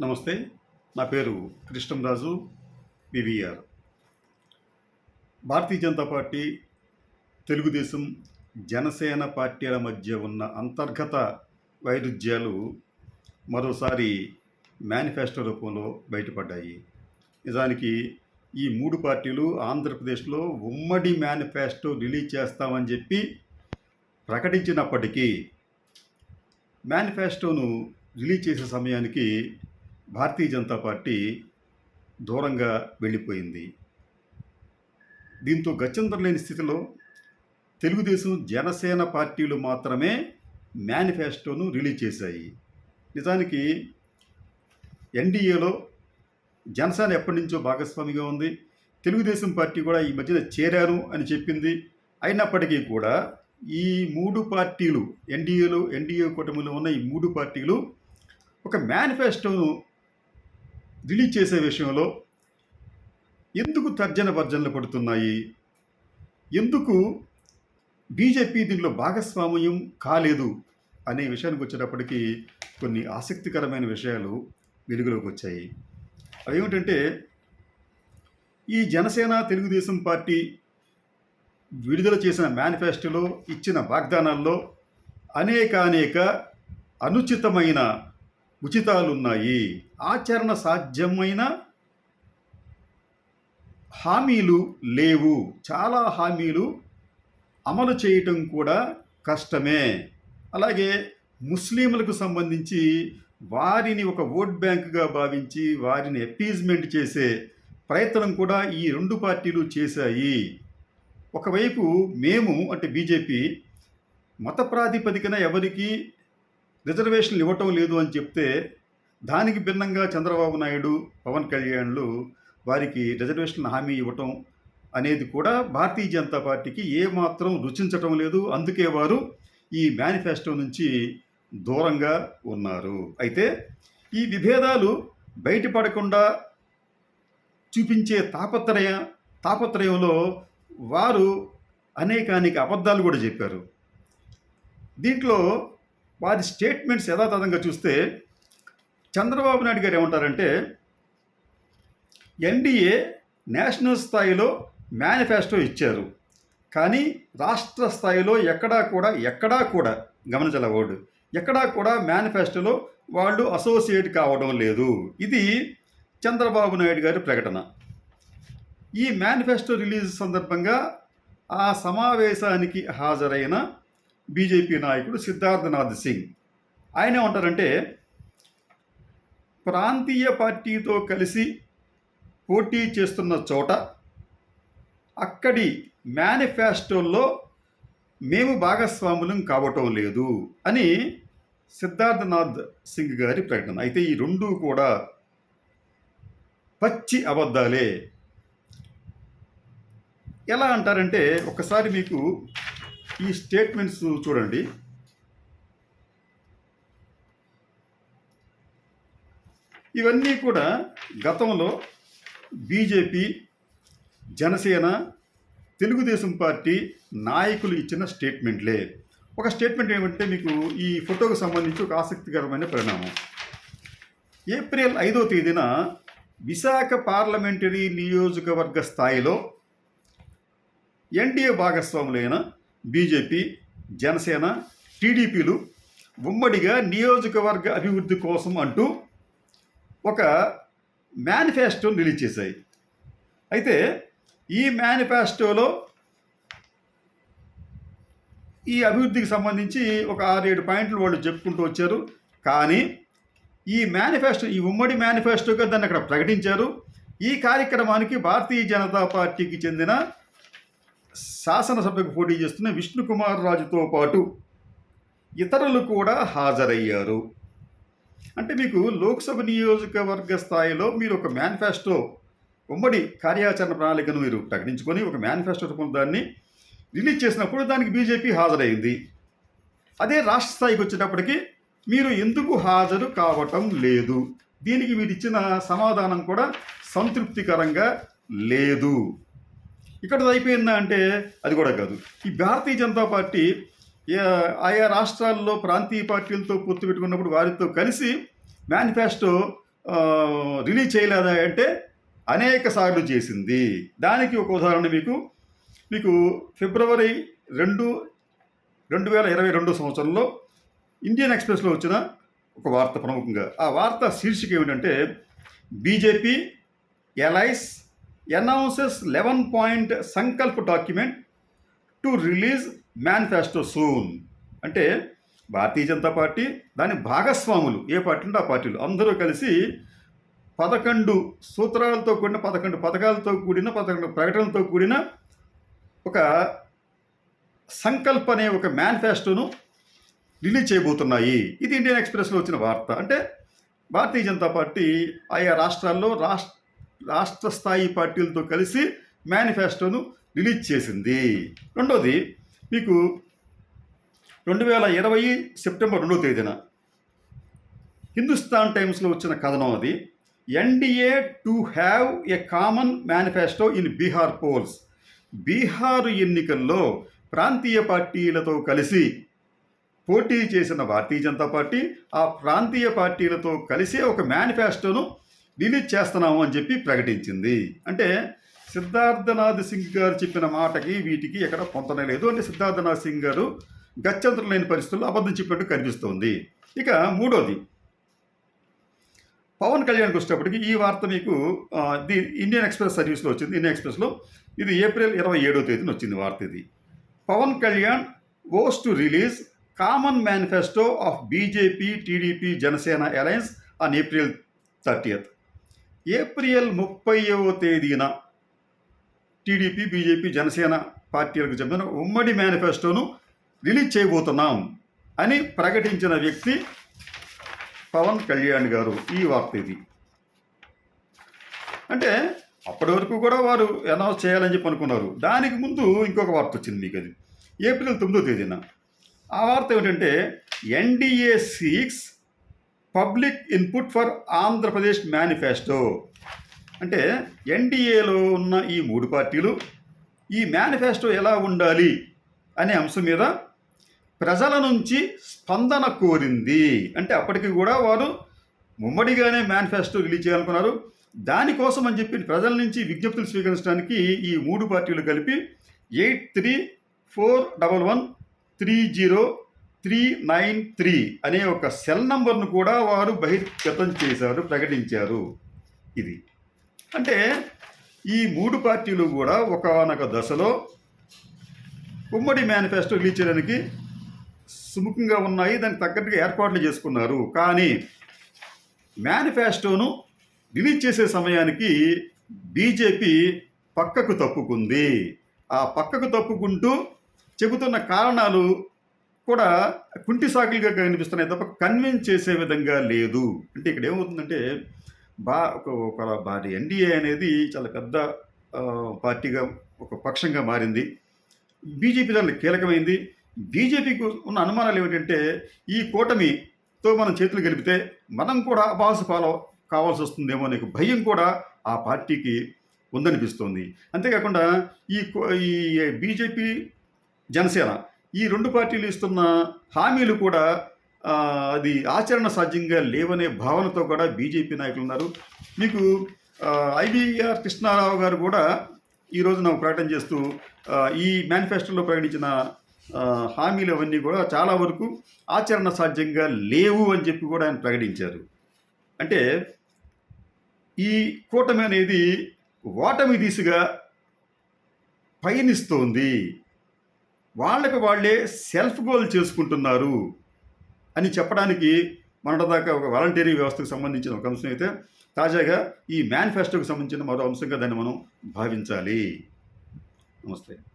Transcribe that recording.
నమస్తే నా పేరు కృష్ణంరాజు వివిఆర్ భారతీయ జనతా పార్టీ తెలుగుదేశం జనసేన పార్టీల మధ్య ఉన్న అంతర్గత వైరుధ్యాలు మరోసారి మేనిఫెస్టో రూపంలో బయటపడ్డాయి. నిజానికి ఈ మూడు పార్టీలు ఆంధ్రప్రదేశ్లో ఉమ్మడి మేనిఫెస్టో రిలీజ్ చేస్తామని చెప్పి ప్రకటించినప్పటికీ మేనిఫెస్టోను రిలీజ్ చేసే సమయానికి భారతీయ జనతా పార్టీ దూరంగా వెళ్ళిపోయింది. దీంతో గత్యంతరం లేని స్థితిలో తెలుగుదేశం జనసేన పార్టీలు మాత్రమే మేనిఫెస్టోను రిలీజ్ చేశాయి. నిజానికి ఎన్డీఏలో జనసేన ఎప్పటి నుంచో భాగస్వామిగా ఉంది. తెలుగుదేశం పార్టీ కూడా ఈ మధ్యన చేరాను అని చెప్పింది. అయినప్పటికీ కూడా ఈ మూడు పార్టీలు ఎన్డీఏలో ఎన్డీఏ కూటమిలో ఉన్న ఈ మూడు పార్టీలు ఒక మేనిఫెస్టోను రిలీజ్ చేసే విషయంలో ఎందుకు తర్జన భర్జనలు పడుతున్నాయి? ఎందుకు బీజేపీ దీనిలో భాగస్వామ్యం కాలేదు? అనే విషయానికి వచ్చేటప్పటికి కొన్ని ఆసక్తికరమైన విషయాలు వెలుగులోకి వచ్చాయి. అవి ఏమిటంటే ఈ జనసేన తెలుగుదేశం పార్టీ విడుదల చేసిన మేనిఫెస్టోలో ఇచ్చిన వాగ్దానాల్లో అనేక అనేక అనుచితమైన ఉచితాలు ఉన్నాయి ఆచరణ సాధ్యమైన హామీలు లేవు. చాలా హామీలు అమలు చేయటం కూడా కష్టమే. అలాగే ముస్లింలకు సంబంధించి వారిని ఒక ఓట్ బ్యాంకుగా భావించి వారిని అపీజ్మెంట్ చేసే ప్రయత్నం కూడా ఈ రెండు పార్టీలు చేశాయి. ఒకవైపు మేము అంటే బీజేపీ మత ప్రాతిపదికన ఎవరికి రిజర్వేషన్లు ఇవ్వటం లేదు అని చెప్తే దానికి భిన్నంగా చంద్రబాబు నాయుడు పవన్ కళ్యాణ్లు వారికి రిజర్వేషన్ హామీ ఇవ్వటం అనేది కూడా భారతీయ జనతా పార్టీకి ఏమాత్రం రుచించటం లేదు. అందుకే వారు ఈ మేనిఫెస్టో నుంచి దూరంగా ఉన్నారు. అయితే ఈ విభేదాలు బయటపడకుండా చూపించే తాపత్రయ తాపత్రయంలో వారు అనేకానేక అబద్ధాలు కూడా చెప్పారు. దీంట్లో వారి స్టేట్మెంట్స్ యథాతథంగా చూస్తే చంద్రబాబు నాయుడు గారు ఏమంటారంటే ఎన్డీఏ నేషనల్ స్థాయిలో మేనిఫెస్టో ఇచ్చారు. కానీ రాష్ట్ర స్థాయిలో ఎక్కడా కూడా ఎక్కడా కూడా గమనించాల వర్డ్ ఎక్కడా కూడా మేనిఫెస్టోలో వాళ్ళు అసోసియేట్ కావడం లేదు. ఇది చంద్రబాబు నాయుడు గారి ప్రకటన. ఈ మేనిఫెస్టో రిలీజ్ సందర్భంగా ఆ సమావేశానికి హాజరైన బీజేపీ నాయకుడు సిద్ధార్థనాథ్ సింగ్. ఆయన ఏమంటారంటే ప్రాంతీయ పార్టీతో కలిసి పోటీ చేస్తున్న చోట అక్కడి మేనిఫెస్టోల్లో మేము భాగస్వాములం కావటం లేదు అని సిద్ధార్థనాథ్ సింగ్ గారి ప్రకటన. అయితే ఈ రెండు కూడా పచ్చి అబద్ధాలే. ఎలా అంటారంటే ఒకసారి మీకు ఈ స్టేట్మెంట్స్ చూడండి. ఇవన్నీ కూడా గతంలో బీజేపీ జనసేన తెలుగుదేశం పార్టీ నాయకులు ఇచ్చిన స్టేట్మెంట్లే ఒక స్టేట్మెంట్ ఏమంటే మీకు ఈ ఫోటోకు సంబంధించి ఒక ఆసక్తికరమైన పరిణామం. ఏప్రిల్ ఐదో తేదీన విశాఖ పార్లమెంటరీ నియోజకవర్గ స్థాయిలో ఎన్డీఏ భాగస్వాములైన బీజేపీ జనసేన టీడీపీలు ఉమ్మడిగా నియోజకవర్గ అభివృద్ధి కోసం అంటూ ఒక మేనిఫెస్టోని రిలీజ్ చేశాయి. అయితే ఈ మేనిఫెస్టోలో ఈ అభివృద్ధికి సంబంధించి ఒక ఆరేడు పాయింట్లు వాళ్ళు చెప్పుకుంటూ వచ్చారు. కానీ ఈ మేనిఫెస్టో ఈ ఉమ్మడి మేనిఫెస్టోగా దాన్ని అక్కడ ప్రకటించారు. ఈ కార్యక్రమానికి భారతీయ జనతా పార్టీకి చెందిన శాసనసభకు పోటీ చేస్తున్న విష్ణుకుమార్ రాజుతో పాటు ఇతరులు కూడా హాజరయ్యారు. అంటే మీకు లోక్సభ నియోజకవర్గ స్థాయిలో మీరు ఒక మేనిఫెస్టో ఉమ్మడి కార్యాచరణ ప్రణాళికను మీరు ప్రకటించుకొని ఒక మేనిఫెస్టో రూపంలో దాన్ని రిలీజ్ చేసినప్పుడు దానికి బీజేపీ హాజరైంది అదే రాష్ట్ర స్థాయికి వచ్చేటప్పటికి మీరు ఎందుకు హాజరు కావటం లేదు. దీనికి మీరు ఇచ్చిన సమాధానం కూడా సంతృప్తికరంగా లేదు. ఇక్కడ అయిపోయిందా అంటే అది కూడా కాదు. ఈ భారతీయ జనతా పార్టీ ఆయా రాష్ట్రాల్లో ప్రాంతీయ పార్టీలతో పొత్తు పెట్టుకున్నప్పుడు వారితో కలిసి మేనిఫెస్టో రిలీజ్ చేయలేదా అంటే అనేక సార్లు చేసింది. దానికి ఒక ఉదాహరణ మీకు. మీకు ఫిబ్రవరి రెండు రెండు వేల ఇరవై రెండు సంవత్సరంలో ఇండియన్ ఎక్స్ప్రెస్లో వచ్చిన ఒక వార్త ప్రముఖంగా. ఆ వార్త శీర్షిక ఏమిటంటే BJP allies announces eleven point Sankalp document to release manifesto soon అంటే భారతీయ జనతా పార్టీ దాని భాగస్వాములు ఏ పార్టీ ఉంటే ఆ పార్టీలు అందరూ కలిసి పదకొండు సూత్రాలతో కూడిన పదకొండు పథకాలతో కూడిన పదకొండు ప్రకటనలతో కూడిన ఒక సంకల్ప్ అనే ఒక మేనిఫెస్టోను రిలీజ్ చేయబోతున్నాయి. ఇది ఇండియన్ ఎక్స్ప్రెస్లో వచ్చిన వార్త. అంటే భారతీయ జనతా పార్టీ ఆయా రాష్ట్రాల్లో రాష్ట్ర రాష్ట్ర స్థాయి పార్టీలతో కలిసి మేనిఫెస్టోను రిలీజ్ చేసింది. రెండోది మీకు రెండు వేల ఇరవై సెప్టెంబర్ రెండో తేదీన హిందుస్థాన్ టైమ్స్లో వచ్చిన కథనం అది. NDA to have a common manifesto in Bihar polls. Bihar ఎన్నికల్లో ప్రాంతీయ పార్టీలతో కలిసి పోటీ చేసిన భారతీయ జనతా పార్టీ ఆ ప్రాంతీయ పార్టీలతో కలిసి ఒక మేనిఫెస్టోను రిలీజ్ చేస్తున్నాము అని చెప్పి ప్రకటించింది. అంటే సిద్ధార్థనాథ్ సింగ్ గారు చెప్పిన మాటకి వీటికి ఎక్కడ పొంతనే లేదు. అంటే సిద్ధార్థనాథ్ సింగ్ గారు గత్యంతరం లేని పరిస్థితుల్లో అబద్ధం చెప్పినట్టు కనిపిస్తోంది. ఇక మూడోది. పవన్ కళ్యాణ్కి వచ్చేటప్పటికి ఈ వార్త మీకు ది ఇండియన్ ఎక్స్ప్రెస్ సర్వీస్లో వచ్చింది. ఇండియన్ ఎక్స్ప్రెస్లో ఇది ఏప్రిల్ ఇరవై ఏడో తేదీన వచ్చింది వార్త ఇది. Pawan Kalyan vows to release common manifesto of BJP TDP Janasena alliance on April thirtieth. April ముప్పైవ తేదీన టీడీపీ బీజేపీ జనసేన పార్టీలకు చెందిన ఉమ్మడి మేనిఫెస్టోను రిలీజ్ చేయబోతున్నాం అని ప్రకటించిన వ్యక్తి పవన్ కళ్యాణ్ గారు ఈ వార్త ఇది. అంటే అప్పటి వరకు కూడా వారు అనౌన్స్ చేయాలని చెప్పి అనుకున్నారు. దానికి ముందు ఇంకొక వార్త వచ్చింది మీకు అది. ఏప్రిల్ తొమ్మిదో తేదీన. ఆ వార్త ఏమిటంటే NDA seeks public input for Andhra Pradesh manifesto. అంటే ఎన్డీఏలో ఉన్న ఈ మూడు పార్టీలు ఈ మేనిఫెస్టో ఎలా ఉండాలి అనే అంశం మీద ప్రజల నుంచి స్పందన కోరింది. అంటే అప్పటికి కూడా వారు ముమ్మడిగానే మేనిఫెస్టో రిలీజ్ చేయాలనుకున్నారు. దానికోసం అని చెప్పి ప్రజల నుంచి విజ్ఞప్తులు స్వీకరించడానికి ఈ మూడు పార్టీలు కలిపి eight three four double one three zero three nine three అనే ఒక సెల్ నంబర్ను కూడా వారు బహిర్గతం చేశారు ప్రకటించారు. ఇది. అంటే ఈ మూడు పార్టీలు కూడా ఒకనొక దశలో ఉమ్మడి మేనిఫెస్టో రిలీజ్ చేయడానికి సుముఖంగా ఉన్నాయి దానికి తగ్గట్టుగా ఏర్పాట్లు చేసుకున్నారు. కానీ మేనిఫెస్టోను రిలీజ్ చేసే సమయానికి బీజేపీ పక్కకు తప్పుకుంది. ఆ పక్కకు తప్పుకుంటూ చెబుతున్న కారణాలు కూడా కుంటి సాకులుగా కనిపిస్తున్నాయి తప్ప కన్విన్స్ చేసే విధంగా లేదు. అంటే ఇక్కడ ఏమవుతుందంటే బా ఒక ఒక భారీ ఎన్డీఏ అనేది చాలా పెద్ద పార్టీగా ఒక పక్షంగా మారింది. బీజేపీ దాంట్లో కీలకమైంది. బీజేపీకి ఉన్న అనుమానాలు ఏమిటంటే ఈ కూటమితో మనం చేతులు గెలిపితే మనం కూడా అబాసు ఫాలో కావాల్సి వస్తుందేమో అనే భయం కూడా ఆ పార్టీకి ఉందనిపిస్తోంది. అంతేకాకుండా ఈ కో- ఈ బీజేపీ జనసేన ఈ రెండు పార్టీలు ఇస్తున్న హామీలు కూడా అది ఆచరణ సాధ్యంగా లేవనే భావనతో కూడా బీజేపీ నాయకులు ఉన్నారు. మీకు ఐబీఆర్ కృష్ణారావు గారు కూడా ఈ రోజు నాకు ప్రకటన చేస్తూ ఈ మేనిఫెస్టోలో ప్రకటించిన హామీలు అవన్నీ కూడా చాలా వరకు ఆచరణ సాధ్యంగా లేవు అని చెప్పి కూడా ఆయన ప్రకటించారు. అంటే ఈ కూటమి అనేది ఓటమి దిశగా పయనిస్తోంది. వాళ్ళకి వాళ్ళే సెల్ఫ్ గోల్ చేసుకుంటున్నారు అని చెప్పడానికి మొన్నటిదాకా ఒక వాలంటీరీ వ్యవస్థకు సంబంధించిన ఒక అంశం అయితే తాజాగా ఈ మేనిఫెస్టోకి సంబంధించిన మరో అంశంగా దాన్ని మనం భావించాలి. నమస్తే.